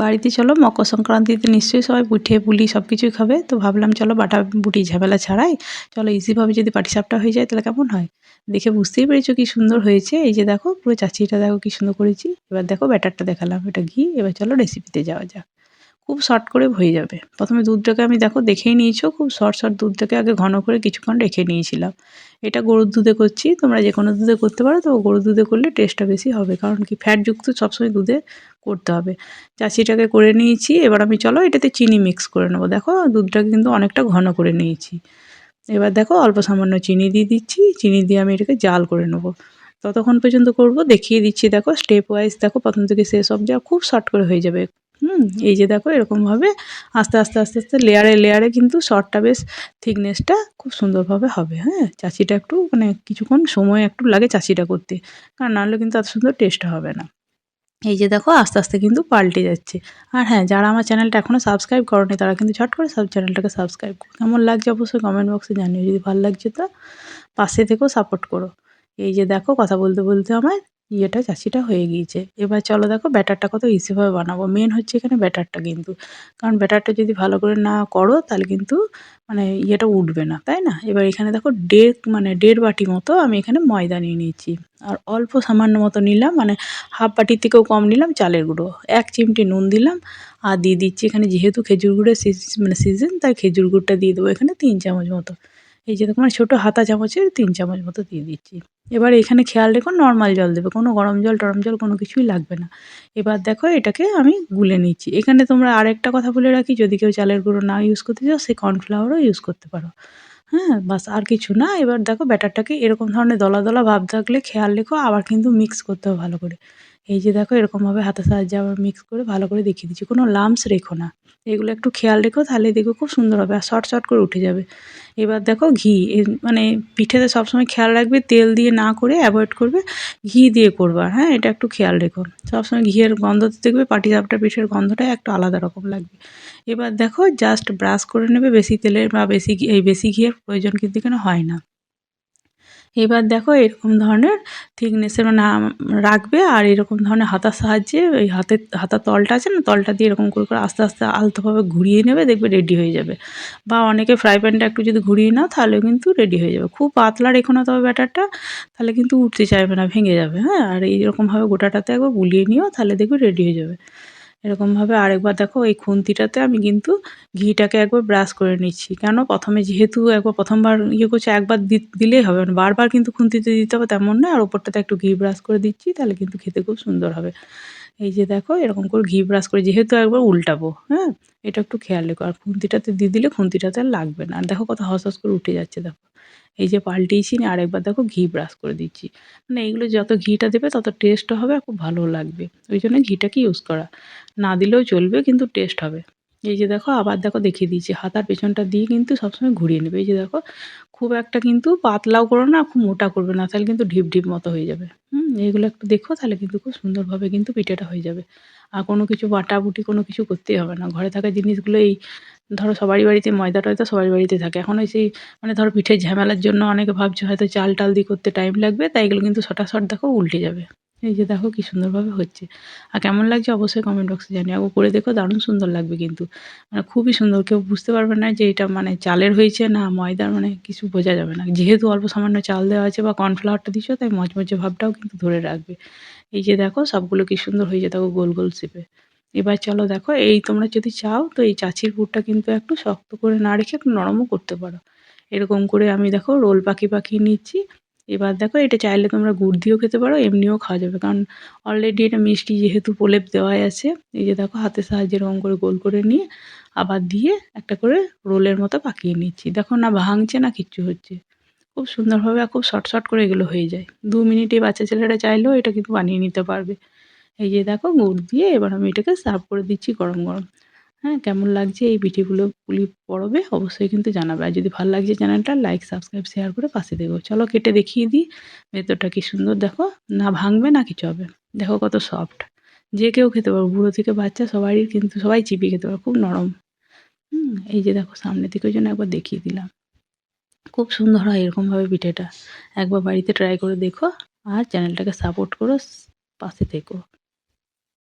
বাড়িতে চলো, মকর সংক্রান্তিতে নিশ্চয়ই সবাই পুঠে পুলি সব কিছুই খাবে। তো ভাবলাম চলো বাটা বুটি ঝামেলা ছাড়াই, চলো ইজিভাবে যদি পাটিসাপটা হয়ে যায় তাহলে কেমন হয়? দেখে বুঝতেই পেরেছ কি সুন্দর হয়েছে। এই যে দেখো, পুরো চাচিটা দেখো কি সুন্দর করেছি। এবার দেখো ব্যাটারটা দেখালাম, এটা ঘি। এবার চলো রেসিপিতে যাওয়া যাক। খুব শর্ট করে হয়ে যাবে। প্রথমে দুধটাকে আমি দেখো দেখেই নিয়েছো, খুব শর্ট শর্ট দুধটাকে আগে ঘন করে কিছুক্ষণ রেখে নিয়েছিলাম। এটা গরুর দুধে করছি, তোমরা যে কোনো দুধে করতে পারো, তো গরুর দুধে করলে টেস্টটা বেশি হবে, কারণ কি ফ্যাটযুক্ত সবসময় দুধে করতে হবে। চাষিটাকে করে নিয়েছি, এবার আমি চলো এটাতে চিনি মিক্স করে নেব। দেখো দুধটাকে কিন্তু অনেকটা ঘন করে নিয়েছি। এবার দেখো অল্প সামান্য চিনি দিয়ে দিচ্ছি, চিনি দিয়ে আমি এটাকে জাল করে নেব। ততক্ষণ পর্যন্ত করব, দেখিয়ে দিচ্ছি, দেখো স্টেপ ওয়াইজ দেখো প্রথম থেকে শেষ অবধি খুব শর্ট করে হয়ে যাবে। হুম, এই যে দেখো এরকমভাবে আস্তে আস্তে আস্তে আস্তে লেয়ারে লেয়ারে কিন্তু শর্টটা বেশ থিকনেসটা খুব সুন্দরভাবে হবে হ্যাঁ? চাচিটা একটু মানে কিছুক্ষণ সময় একটু লাগে চাচিটা করতে, কারণ নাহলে কিন্তু এত সুন্দর টেস্ট হবে না। এই যে দেখো আস্তে আস্তে কিন্তু পাল্টে যাচ্ছে। আর হ্যাঁ যারা আমার চ্যানেলটা এখনও সাবস্ক্রাইব করেনি, তারা কিন্তু ঝট করে সব চ্যানেলটাকে সাবস্ক্রাইব করো। কেমন লাগছে অবশ্যই কমেন্ট বক্সে জানিও। যদি ভালো লাগছে তো পাশে থেকেও সাপোর্ট করো। এই যে দেখো কথা বলতে বলতে আমার ইয়েটা চাষিটা হয়ে গিয়েছে। এবার চলো দেখো ব্যাটারটা কত ইজিভাবে বানাবো। মেন হচ্ছে এখানে ব্যাটারটা কিন্তু। কারণ ব্যাটারটা যদি ভালো করে না করো, তাহলে কিন্তু মানে ইয়েটা উঠবে না, তাই না? এবার এখানে দেখো দেড় মানে দেড় বাটি মতো আমি এখানে ময়দা নিয়ে নিয়েছি। আর অল্প সামান্য মতো নিলাম মানে হাফ বাটির থেকেও কম নিলাম চালের গুঁড়ো। এক চিমটি নুন দিলাম আর দিয়ে দিচ্ছি এখানে যেহেতু খেজুর গুড়ের মানে সিজন তাই খেজুর গুড়টা দিয়ে দেবো এখানে তিন চামচ মতো। এই যে তোমার ছোটো হাতা চামচের তিন চামচ মতো দিয়ে দিচ্ছি। এবার এখানে খেয়াল রেখো নর্মাল জল দেবে। কোনো গরম জল, টরম জল কোনো কিছুই লাগবে না। এবার দেখো, এটাকে আমি গুলে নিচ্ছি। এখানে তোমরা আরেকটা কথা বলে রাখি, যদি কেউ চালের গুঁড়ো না ইউজ করতে চাও, সে কর্নফ্লাওয়ারও ইউজ করতে পারো। হ্যাঁ বাস আর কিছু না। এবার দেখো ব্যাটারটাকে এরকম ধরনের দলা দলা ভাব থাকলে খেয়াল রেখো, আবার কিন্তু মিক্স করতে হবে ভালো করে। এই যে দেখো, এরকমভাবে হাতের সাহায্যে আবার মিক্স করে ভালো করে দেখিয়ে দিচ্ছি। কোনো লামস রেখো না। এগুলো একটু খেয়াল রেখো, তাহলে দেখো খুব সুন্দর হবে আর শর্ট শর্ট করে উঠে যাবে। এবার দেখো ঘি মানে পিঠেতে সবসময় খেয়াল রাখবে, তেল দিয়ে না করে অ্যাভয়েড করবে, ঘি দিয়ে করবা হ্যাঁ এটা একটু খেয়াল রেখো। সবসময় ঘিয়ের গন্ধতে দেখবে পাটি পাটিসাপটা পিঠের গন্ধটা একটু আলাদা রকম লাগবে। এবার দেখো জাস্ট ব্রাশ করে নেবে, বেশি তেলের বা বেশি এই বেশি ঘিয়ের প্রয়োজন কিন্তু এখানে হয় না। এবার দেখো এরকম ধরনের থিকনেসের মানে রাখবে আর এরকম ধরনের হাতার সাহায্যে ওই হাতের, হাতার তলটা আছে না, তলটা দিয়ে এরকম করে করে আস্তে আস্তে আলতোভাবে ঘুরিয়ে নেবে, দেখবে রেডি হয়ে যাবে। বা অনেকে ফ্রাই প্যানটা একটু যদি ঘুরিয়ে নাও তাহলে কিন্তু রেডি হয়ে যাবে। খুব পাতলা রেখো না তবে ব্যাটারটা, তাহলে কিন্তু উঠতে চাইবে না, ভেঙে যাবে হ্যাঁ? আর এইরকমভাবে গোটাটাতে একবার গুলিয়ে নিও, তাহলে দেখবে রেডি হয়ে যাবে। এরকমভাবে আরেকবার দেখো, এই খুন্তিটাতে আমি কিন্তু ঘিটাকে একবার ব্রাশ করে নিচ্ছি। কেন? প্রথমে যেহেতু একবার প্রথমবার ইয়ে করছে, একবার দিলেই হবে। মানে বারবার কিন্তু খুন্তিতে দিতে হবে তেমন না, আর ওপরটাতে একটু ঘি ব্রাশ করে দিচ্ছি, তাহলে কিন্তু খেতে খুব সুন্দর হবে। এই যে দেখো, এরকম করে ঘি ব্রাশ করে, যেহেতু একবার উল্টাবো হ্যাঁ? এটা একটু খেয়াল রেখো। আর খুন্তিটাতে দিয়ে দিলে খুন্তিটাতে আর লাগবে না। আর দেখো কত হস হস করে উঠে যাচ্ছে, দেখো। এই যে পাল্টিয়েছি নি আরেকবার দেখো ঘি ব্রাশ করে দিচ্ছি। মানে এইগুলো যত ঘিটা দেবে তত টেস্টও হবে আর খুব ভালো লাগবে। ওই জন্য ঘিটাকে ইউজ করা। না দিলেও চলবে কিন্তু টেস্ট হবে। এই যে দেখো আবার দেখো দেখিয়ে দিয়েছি হাতার পেছনটা দিয়ে কিন্তু সবসময় ঘুরিয়ে নেবে। এই যে দেখো, খুব একটা কিন্তু পাতলাও করো না, খুব মোটা করবে না, তাহলে কিন্তু ঢিপ ঢিপ মতো হয়ে যাবে। হুম? এইগুলো একটু দেখো, তাহলে কিন্তু খুব সুন্দরভাবে কিন্তু পিঠেটা হয়ে যাবে। আর কোনো কিছু বাটাবুটি কোনো কিছু করতেই হবে না। ঘরে থাকা জিনিসগুলো এই ধরো সবারই বাড়িতে ময়দা টয়দা সবারই বাড়িতে থাকে। এখন ওই সেই মানে ধরো পিঠের ঝামেলার জন্য অনেকে ভাবছে হয়তো চাল টাল দিয়ে করতে টাইম লাগবে, তাই এগুলো কিন্তু সটাসট দেখো উল্টে যাবে। এই যে দেখো কি সুন্দরভাবে হচ্ছে। আর কেমন লাগছে অবশ্যই কমেন্ট বক্সে জানিও। আগে করে দেখো দারুণ সুন্দর লাগবে কিন্তু। মানে খুবই সুন্দর, কেউ বুঝতে পারবে না যে এটা মানে চালের হয়েছে না ময়দার মানে কিছু বোঝা যাবে না। যেহেতু অল্প সামান্য চাল দেওয়া আছে বা কর্নফ্লাওয়ারটা দিচ্ছ তাই মচমচে ভাবটাও কিন্তু ধরে রাখবে। এই যে দেখো সবগুলো কি সুন্দর হয়েছে দেখো গোল গোল শেপে। এবার চলো দেখো, এই তোমরা যদি চাও তো এই চাচির পুরটা কিন্তু একটু শক্ত করে না রেখে একটু নরমও করতে পারো। এরকম করে আমি দেখো রোল পাখি পাখি নিচ্ছি। এবার দেখো এটা চাইলে তোমরা গুড় দিয়েও খেতে পারো, এমনিও খাওয়া যাবে। কারণ অলরেডি এটা মিষ্টি যেহেতু প্রলেপ দেওয়াই আছে, এই যে দেখো হাতের সাহায্যে এরকম করে গোল করে নিয়ে আবার দিয়ে একটা করে রোলের মতো পাকিয়ে নিচ্ছি। দেখো না ভাঙছে না কিচ্ছু হচ্ছে। খুব সুন্দরভাবে আর খুব শর্ট শর্ট করে এগুলো হয়ে যায়। দু মিনিটে বাচ্চা ছেলেরা চাইলেও এটা কিন্তু বানিয়ে নিতে পারবে। এই যে দেখো গুড় দিয়ে এবার আমি এটাকে সার্ভ করে দিচ্ছি গরম গরম। হ্যাঁ কেমন লাগছে এই পিঠেগুলো পুলি পড়বে অবশ্যই কিন্তু জানাবে। আর যদি ভালো লাগছে চ্যানেলটা লাইক সাবস্ক্রাইব শেয়ার করে পাশে দেবো চলো কেটে দেখিয়ে দিই, ভেতরটা কি সুন্দর দেখো। না ভাঙবে না কিছু হবে। দেখো কত সফট যে কেউ খেতে পারো, বুড়ো থেকে বাচ্চা সবারই কিন্তু, সবাই চিপিয়ে খেতে পারো, খুব নরম। হুম, এই যে দেখো সামনে থেকে ওই জন্য একবার দেখিয়ে দিলাম। খুব সুন্দর হয় এরকমভাবে পিঠেটা। একবার বাড়িতে ট্রাই করে দেখো আর চ্যানেলটাকে সাপোর্ট করো, পাশে থেকো।